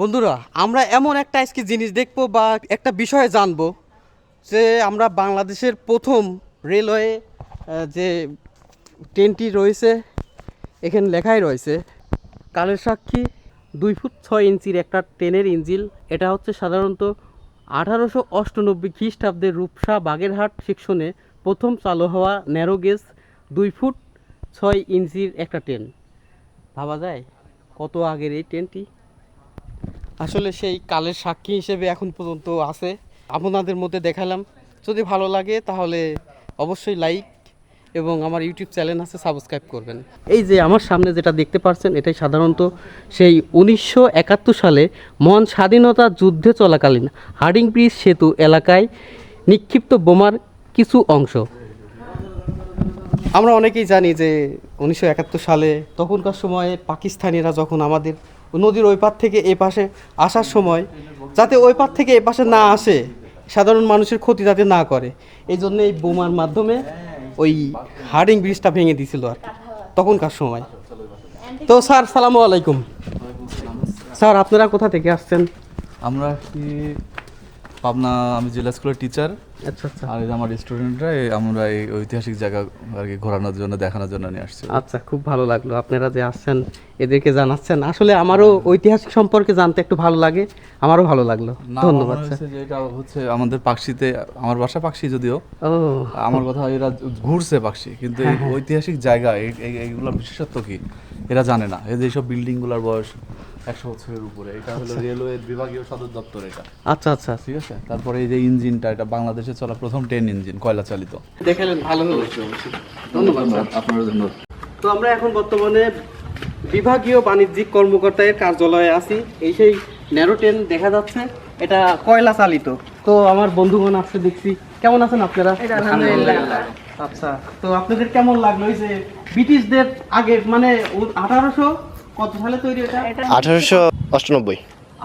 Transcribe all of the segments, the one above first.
বন্ধুরা, আমরা এমন একটা আজকে জিনিস দেখব বা একটা বিষয়ে জানব যে আমরা বাংলাদেশের প্রথম রেলওয়ে যে ট্রেনটি রয়েছে, এখানে লেখাই রয়েছে, কালের সাক্ষী দুই ফুট ছয় ইঞ্চির একটা ট্রেনের ইঞ্জিল এটা হচ্ছে সাধারণত আঠারোশো অষ্টানব্বই খ্রিস্টাব্দের রূপসা বাগেরহাট সেকশনে প্রথম চালু হওয়া ন্যারো গেজ দুই ফুট ছয় ইঞ্চির একটা ট্রেন। ভাবা যায় কত আগের এই ট্রেনটি? আসলে সেই কালের সাক্ষী হিসেবে এখন পর্যন্ত আছে। আপনাদের মধ্যে দেখালাম। যদি ভালো লাগে তাহলে অবশ্যই লাইক এবং আমার ইউটিউব চ্যানেল আছে সাবস্ক্রাইব করবেন। এই যে আমার সামনে যেটা দেখতে পাচ্ছেন এটাই সাধারণত সেই উনিশশো একাত্তর সালে মহান স্বাধীনতা যুদ্ধে চলাকালীন হার্ডিং ব্রিজ সেতু এলাকায় নিক্ষিপ্ত বোমার কিছু অংশ। আমরা অনেকেই জানি যে উনিশশো একাত্তর সালে তখনকার সময়ে পাকিস্তানিরা যখন আমাদের নদীর ওই পার থেকে এই পাশে আসার সময় যাতে ওই পার থেকে এ পাশে না আসে, সাধারণ মানুষের ক্ষতি যাতে না করে। এই জন্য এই বোমার মাধ্যমে ওই হার্ডিং ব্রিজটা ভেঙে দিয়েছিল আর তখনকার সময়। তো স্যার, সালামু আলাইকুম। স্যার, আপনারা কোথা থেকে আসছেন? আমরা কি পাবনা আমি জেলা স্কুলের টিচার আচ্ছা আচ্ছা। আর এই আমার স্টুডেন্টরা আমরা এই ঐতিহাসিক জায়গা আর কি ঘোরানোর জন্য দেখানোর জন্য নিয়ে আসছি। আচ্ছা খুব ভালো লাগল। আপনারা যে আসছেন এদেরকে জানাচ্ছেন আসলে আমারও ঐতিহাসিক সম্পর্কে জানতে একটু ভালো লাগে আমারও ভালো লাগল। ধন্যবাদ স্যার। যে এটা হচ্ছে আমাদের পাকশিতে আমার বাসা পাকশি যদিও ও। আমার কথা এরা ঘুরছে পাকশি কিন্তু এই হ্যাঁ, ঐতিহাসিক জায়গা এই- এই- এইগুলোর বিশেষত্ব কি? এরা জানে না। এই যে এইসব বিল্ডিংগুলার বয়স একশো বছরের উপরে। এটা হলো রেলওয়ের বিভাগীয় সদর দপ্তর এটা। আচ্ছা আচ্ছা। ঠিক আছে? তারপরে এই যে ইঞ্জিনটা এটা বাংলাদেশে চলা প্রথম ট্রেন ইঞ্জিন কয়লা চালিত। দেখালেন ভালো ধন্যবাদ তো আমরা এখন বর্তমানে বিভাগীয় বাণিজ্যিক কর্মকর্তার কার্যালয়ে আছি। এই সেই ন্যারো ট্রেন দেখা যাচ্ছে এটা কয়লা চালিত। তো আমার বন্ধুগণ আসছে দেখছি। কেমন আছেন আপনারা? আচ্ছা তো আপনাদের কেমন লাগল এই যে ব্রিটিশদের আগে মানে আঠারোশো কত সালে তৈরি এটা? আঠারোশো অষ্টানব্বই।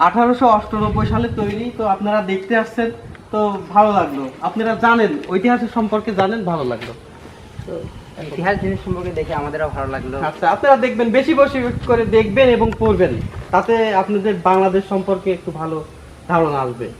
আঠারোশো অষ্টানব্বই সালে তৈরি তো আপনারা দেখতে আসছেন তো ভালো লাগল। আপনারা জানেন ঐতিহাসিক সম্পর্কে জানেন ভালো লাগল। ইতিহাস জিনিস সম্পর্কে দেখে আমাদেরও ভালো লাগল। আচ্ছা আপনারা দেখবেন বেশি বেশি করে দেখবেন এবং পড়বেন। তাতে আপনাদের বাংলাদেশ সম্পর্কে একটু ভালো ধারণা আসবে।